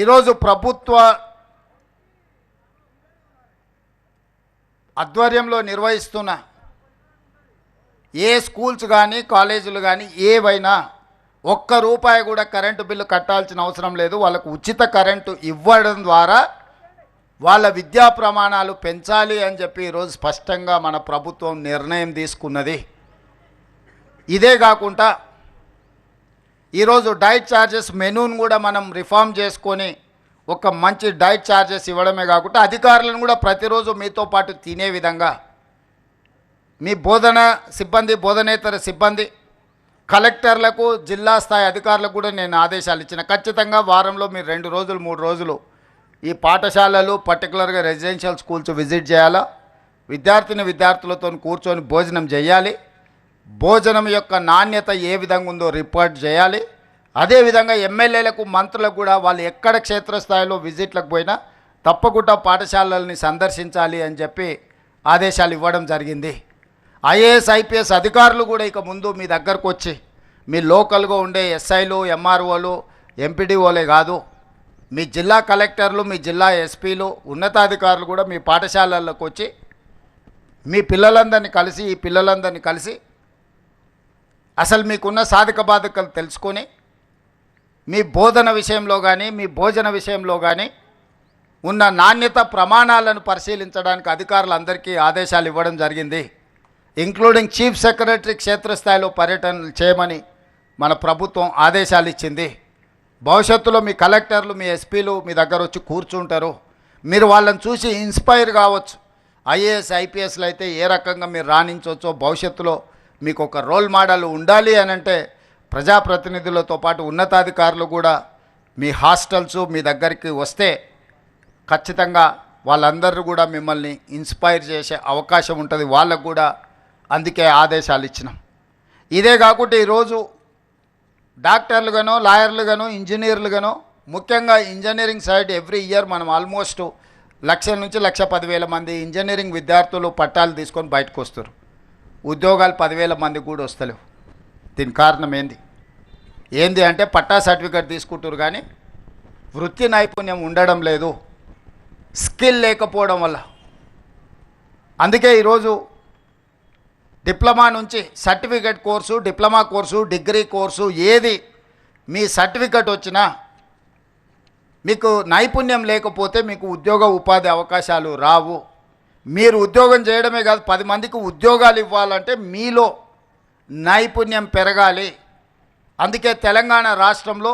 ఈరోజు ప్రభుత్వ ఆధ్వర్యంలో నిర్వహిస్తున్న ఏ స్కూల్స్ కానీ కాలేజీలు కానీ ఏవైనా ఒక్క రూపాయి కూడా కరెంటు బిల్లు కట్టాల్సిన అవసరం లేదు. వాళ్ళకు ఉచిత కరెంటు ఇవ్వడం ద్వారా వాళ్ళ విద్యా ప్రమాణాలు పెంచాలి అని చెప్పి ఈరోజు స్పష్టంగా మన ప్రభుత్వం నిర్ణయం తీసుకున్నది. ఇదే కాకుండా ఈరోజు డైట్ ఛార్జెస్ మెనూను కూడా మనం రిఫార్మ్ చేసుకొని ఒక మంచి డైట్ ఛార్జెస్ ఇవ్వడమే కాకుండా అధికారులను కూడా ప్రతిరోజు మీతో పాటు తినే విధంగా మీ బోధన సిబ్బంది బోధనేతర సిబ్బంది కలెక్టర్లకు జిల్లా స్థాయి అధికారులకు కూడా నేను ఆదేశాలు ఇచ్చిన. ఖచ్చితంగా వారంలో మీరు రెండు రోజులు మూడు రోజులు ఈ పాఠశాలలు పర్టికులర్గా రెసిడెన్షియల్ స్కూల్స్ విజిట్ చేయాలా? విద్యార్థిని విద్యార్థులతో కూర్చొని భోజనం చేయాలి. భోజనం యొక్క నాణ్యత ఏ విధంగా ఉందో రిపోర్ట్ చేయాలి. అదేవిధంగా ఎమ్మెల్యేలకు మంత్రులకు కూడా వాళ్ళు ఎక్కడ క్షేత్రస్థాయిలో విజిట్లకు పోయినా తప్పకుండా పాఠశాలల్ని సందర్శించాలి అని చెప్పి ఆదేశాలు ఇవ్వడం జరిగింది. ఐఏఎస్ ఐపీఎస్ అధికారులు కూడా ఇక ముందు మీ దగ్గరకు వచ్చి మీ లోకల్గా ఉండే ఎస్ఐలు ఎంఆర్ఓలు ఎంపీడీఓలే కాదు మీ జిల్లా కలెక్టర్లు మీ జిల్లా ఎస్పీలు ఉన్నతాధికారులు కూడా మీ పాఠశాలల్లోకి వచ్చి మీ పిల్లలందరినీ కలిసి ఈ పిల్లలందరినీ కలిసి అసలు మీకున్న సాధక బాధకలు తెలుసుకొని మీ బోధన విషయంలో కానీ మీ భోజన విషయంలో కానీ ఉన్న నాణ్యత ప్రమాణాలను పరిశీలించడానికి అధికారులందరికీ ఆదేశాలు ఇవ్వడం జరిగింది. ఇంక్లూడింగ్ చీఫ్ సెక్రటరీ క్షేత్రస్థాయిలో పర్యటనలు చేయమని మన ప్రభుత్వం ఆదేశాలు ఇచ్చింది. భవిష్యత్తులో మీ కలెక్టర్లు మీ ఎస్పీలు మీ దగ్గర వచ్చి కూర్చుంటారు. మీరు వాళ్ళని చూసి ఇన్స్పైర్ కావచ్చు. ఐఏఎస్ ఐపీఎస్లు అయితే ఏ రకంగా మీరు రాణించవచ్చో భవిష్యత్తులో మీకు ఒక రోల్ మోడల్ ఉండాలి అని అంటే ప్రజాప్రతినిధులతో పాటు ఉన్నతాధికారులు కూడా మీ హాస్టల్స్ మీ దగ్గరికి వస్తే ఖచ్చితంగా వాళ్ళందరూ కూడా మిమ్మల్ని ఇన్స్పైర్ చేసే అవకాశం ఉంటుంది. వాళ్ళకు కూడా అందుకే ఆదేశాలు ఇచ్చినాం. ఇదే కాకుండా ఈరోజు డాక్టర్లుగానో లాయర్లుగానో ఇంజనీర్లుగానో ముఖ్యంగా ఇంజనీరింగ్ సైడ్ ఎవ్రీ ఇయర్ మనం ఆల్మోస్ట్ లక్ష నుంచి లక్ష పదివేల మంది ఇంజనీరింగ్ విద్యార్థులు పట్టాలు తీసుకొని బయటకు వస్తారు ఉద్యోగాలు పదివేల మంది కూడా వస్తలేవు. దీని కారణం ఏంది? ఏంది అంటే పట్టా సర్టిఫికేట్ తీసుకుంటారు కానీ వృత్తి నైపుణ్యం ఉండడం లేదు. స్కిల్ లేకపోవడం వల్ల. అందుకే ఈరోజు డిప్లొమా నుంచి certificate course diploma course degree course ఏది మీ సర్టిఫికేట్ వచ్చినా మీకు నైపుణ్యం లేకపోతే మీకు ఉద్యోగ ఉపాధి అవకాశాలు రావు. మీరు ఉద్యోగం చేయడమే కాదు పది మందికి ఉద్యోగాలు ఇవ్వాలంటే మీలో నైపుణ్యం పెరగాలి. అందుకే తెలంగాణ రాష్ట్రంలో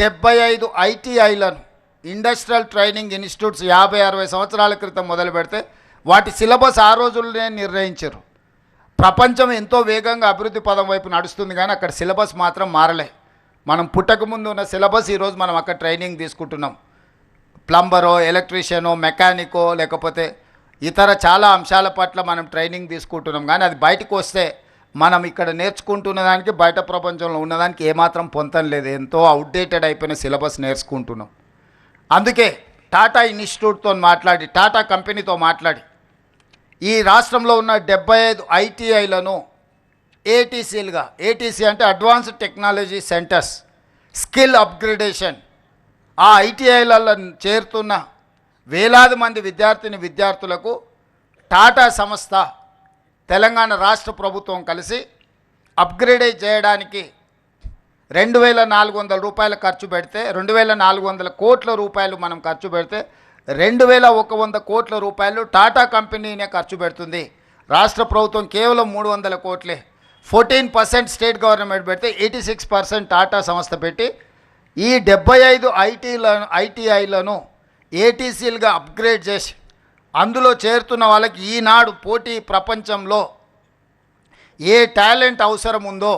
డెబ్బై ఐదు ఐటీఐలను ఇండస్ట్రియల్ ట్రైనింగ్ ఇన్స్టిట్యూట్స్ యాభై అరవై సంవత్సరాల క్రితం మొదలు పెడితే వాటి సిలబస్ ఆ రోజుల్లోనే నిర్ణయించారు. ప్రపంచం ఎంతో వేగంగా అభివృద్ధి పదం వైపు నడుస్తుంది కానీ అక్కడ సిలబస్ మాత్రం మారలే. మనం పుట్టకముందు ఉన్న సిలబస్ ఈరోజు మనం అక్కడ ట్రైనింగ్ తీసుకుంటున్నాం. ప్లంబరో ఎలక్ట్రీషియనో మెకానికో లేకపోతే ఇతర చాలా అంశాల పట్ల మనం ట్రైనింగ్ తీసుకుంటున్నాం. కానీ అది బయటకు వస్తే మనం ఇక్కడ నేర్చుకుంటున్న దానికి బయట ప్రపంచంలో ఉన్నదానికి ఏమాత్రం పొంతం లేదు. ఎంతో అవుట్డేటెడ్ అయిపోయిన సిలబస్ నేర్చుకుంటున్నాం. అందుకే టాటా ఇన్స్టిట్యూట్తో మాట్లాడి టాటా కంపెనీతో మాట్లాడి. ఈ రాష్ట్రంలో ఉన్న డెబ్బై ఐదు ఐటీఐలను ఏటీసీలుగా ఏటీసీ అంటే advanced technology centres skill upgradation ఆ ఐటీఐలలో చేరుతున్న వేలాది మంది విద్యార్థిని విద్యార్థులకు టాటా సంస్థ తెలంగాణ రాష్ట్ర ప్రభుత్వం కలిసి అప్గ్రేడ్ చేయడానికి రెండు వేల నాలుగు వందల రూపాయలు ఖర్చు పెడితే రెండు వేల నాలుగు వందల కోట్ల రూపాయలు మనం ఖర్చు పెడితే రెండు వేల ఒక వంద కోట్ల రూపాయలు టాటా కంపెనీనే ఖర్చు పెడుతుంది. రాష్ట్ర ప్రభుత్వం కేవలం మూడు వందల కోట్లే. ఫోర్టీన్ పర్సెంట్ స్టేట్ గవర్నమెంట్ పెడితే ఎయిటీ సిక్స్ పర్సెంట్ టాటా సంస్థ పెట్టి ఈ డెబ్బై ఐదు ఐటీలను ఐటీఐలను ఏటీసీలుగా అప్గ్రేడ్ చేసి అందులో చేరుతున్న వాళ్ళకి ఈనాడు పోటీ ప్రపంచంలో ఏ టాలెంట్ అవసరం ఉందో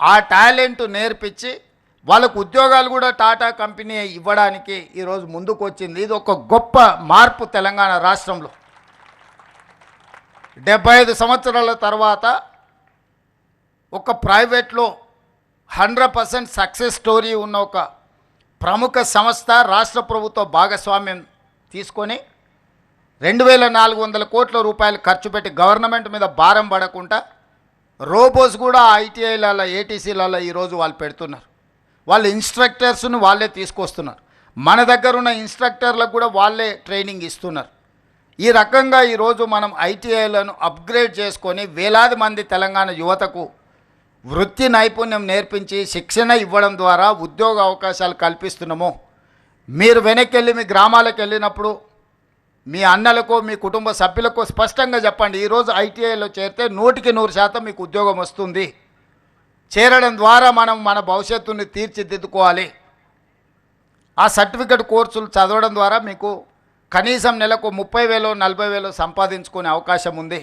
ఆ టాలెంట్ నేర్పించి వాళ్ళకు ఉద్యోగాలు కూడా టాటా కంపెనీ ఇవ్వడానికి ఈరోజు ముందుకు వచ్చింది ఇది ఒక గొప్ప మార్పు తెలంగాణ రాష్ట్రంలో. డెబ్బై ఐదు సంవత్సరాల తర్వాత ఒక ప్రైవేట్లో హండ్రెడ్ పర్సెంట్ సక్సెస్ స్టోరీ ఉన్న ఒక ప్రముఖ సంస్థ రాష్ట్ర ప్రభుత్వ భాగస్వామ్యం తీసుకొని రెండు వేల నాలుగు వందల కోట్ల రూపాయలు ఖర్చు పెట్టి గవర్నమెంట్ మీద భారం పడకుండా రోబోస్ కూడా ఐటీఐలలో ఏటీసీలలో ఈరోజు వాళ్ళు పెడుతున్నారు. వాళ్ళ ఇన్స్ట్రక్టర్స్ను వాళ్ళే తీసుకొస్తున్నారు. మన దగ్గర ఉన్న ఇన్స్ట్రక్టర్లకు కూడా వాళ్ళే ట్రైనింగ్ ఇస్తున్నారు. ఈ రకంగా ఈరోజు మనం ఐటీఐలను అప్గ్రేడ్ చేసుకొని వేలాది మంది తెలంగాణ యువతకు వృత్తి నైపుణ్యం నేర్పించి శిక్షణ ఇవ్వడం ద్వారా ఉద్యోగ అవకాశాలు కల్పిస్తున్నాము. మీరు వెనక్కి వెళ్ళి మీ గ్రామాలకు వెళ్ళినప్పుడు మీ అన్నలకు మీ కుటుంబ సభ్యులకు స్పష్టంగా చెప్పండి. ఈరోజు ఐటీఐలో చేరితే నూటికి నూరు శాతం మీకు ఉద్యోగం వస్తుంది. చేరడం ద్వారా మనం మన భవిష్యత్తుని తీర్చిదిద్దుకోవాలి. ఆ సర్టిఫికెట్ కోర్సులు చదవడం ద్వారా మీకు కనీసం నెలకు ముప్పై వేలు నలభై వేలు సంపాదించుకునే అవకాశం ఉంది.